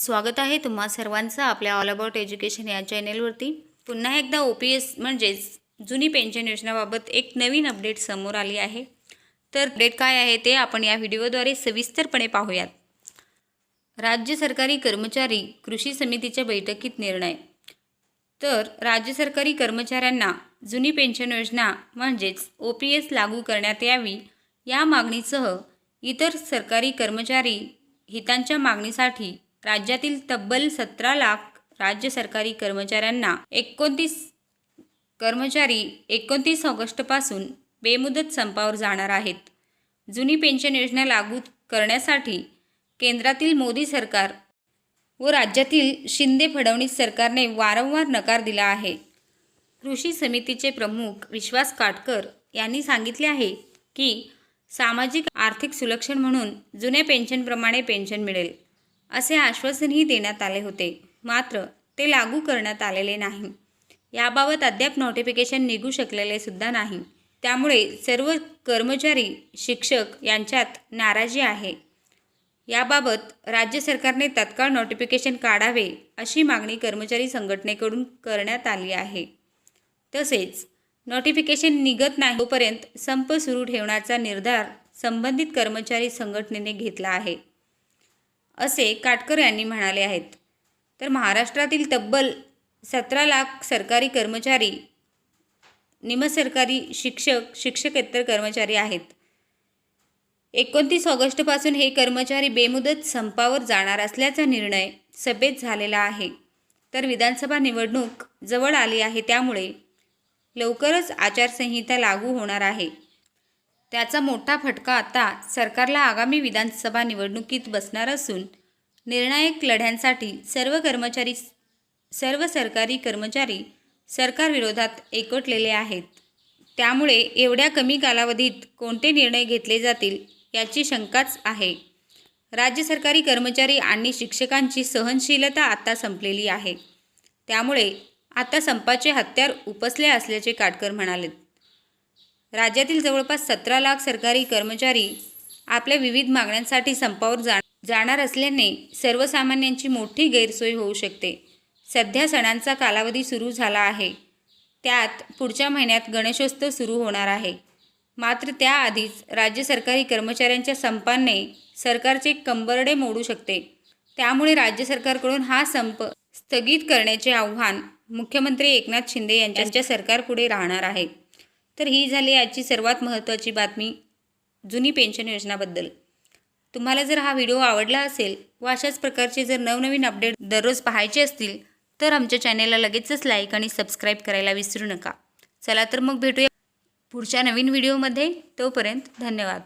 स्वागत आहे तुम्हा सर्वांचं आपल्या ऑल अबाउट एज्युकेशन या चॅनेलवरती पुन्हा एकदा ओ पी एस म्हणजेच जुनी पेन्शन योजनाबाबत एक नवीन अपडेट समोर आली आहे. तर अपडेट काय आहे ते आपण या व्हिडिओद्वारे सविस्तरपणे पाहूयात. राज्य सरकारी कर्मचारी कृषी समितीच्या बैठकीत निर्णय. तर राज्य सरकारी कर्मचाऱ्यांना जुनी पेन्शन योजना म्हणजेच ओ पी एस लागू करण्यात यावी या मागणीसह इतर सरकारी कर्मचारी हितांच्या मागणीसाठी राज्यातील तब्बल सतरा लाख राज्य सरकारी कर्मचाऱ्यांना एकोणतीस कर्मचारी एकोणतीस ऑगस्टपासून बेमुदत संपावर जाणार आहेत. जुनी पेन्शन योजना लागू करण्यासाठी केंद्रातील मोदी सरकार व राज्यातील शिंदे फडणवीस सरकारने वारंवार नकार दिला आहे. कृषी समितीचे प्रमुख विश्वास काटकर यांनी सांगितले आहे की सामाजिक आर्थिक सुलक्षण म्हणून जुन्या पेन्शनप्रमाणे पेन्शन मिळेल. असे आश्वासनही देण्यात आले होते. मात्र ते लागू करण्यात आलेले नाही. याबाबत अद्याप नोटिफिकेशन निघू शकलेले सुद्धा नाही. त्यामुळे सर्व कर्मचारी शिक्षक यांच्यात नाराजी आहे. याबाबत राज्य सरकारने तत्काळ नोटिफिकेशन काढावे अशी मागणी कर्मचारी संघटनेकडून करण्यात आली आहे. तसेच नोटिफिकेशन निघत नाही तोपर्यंत संप सुरू ठेवण्याचा निर्धार संबंधित कर्मचारी संघटनेने घेतला आहे. असे काटकर यांनी म्हणाले आहेत. तर महाराष्ट्रातील तब्बल सतरा लाख सरकारी कर्मचारी निमसरकारी शिक्षक शिक्षकेतर कर्मचारी आहेत. एकोणतीस ऑगस्टपासून हे कर्मचारी बेमुदत संपावर जाणार असल्याचा निर्णय सभेत झालेला आहे. तर विधानसभा निवडणूक जवळ आली आहे त्यामुळे लवकरच आचारसंहिता लागू होणार आहे. त्याचा मोठा फटका आता सरकारला आगामी विधानसभा निवडणुकीत बसणार असून निर्णायक लढ्यांसाठी सर्व कर्मचारी सर्व सरकारी कर्मचारी सरकारविरोधात एकवटलेले आहेत. त्यामुळे एवढ्या कमी कालावधीत कोणते निर्णय घेतले जातील याची शंकाच आहे. राज्य सरकारी कर्मचारी आणि शिक्षकांची सहनशीलता आता संपलेली आहे. त्यामुळे आता संपाचे हत्यार उपसले असल्याचे काटकर म्हणाले राज्यातील जवळपास सतरा लाख सरकारी कर्मचारी आपल्या विविध मागण्यांसाठी संपावर जा जाणार असल्याने सर्वसामान्यांची मोठी गैरसोय होऊ शकते. सध्या सणांचा कालावधी सुरू झाला आहे. त्यात पुढच्या महिन्यात गणेशोत्सव सुरू होणार आहे. मात्र त्याआधीच राज्य सरकारी कर्मचाऱ्यांच्या संपाने सरकारचे कंबरडे मोडू शकते. त्यामुळे राज्य सरकारकडून हा संप स्थगित करण्याचे आव्हान मुख्यमंत्री एकनाथ शिंदे यांच्या सरकारपुढे राहणार आहे. तर ही झाली आजची सर्वात महत्त्वाची बातमी जुनी पेन्शन योजनाबद्दल. तुम्हाला जर हा व्हिडिओ आवडला असेल व अशाच प्रकारचे जर नवनवीन अपडेट दररोज पाहायचे असतील तर आमच्या चॅनेलला लगेचच लाईक आणि सबस्क्राईब करायला विसरू नका. चला तर मग भेटूया पुढच्या नवीन व्हिडिओमध्ये. तोपर्यंत धन्यवाद.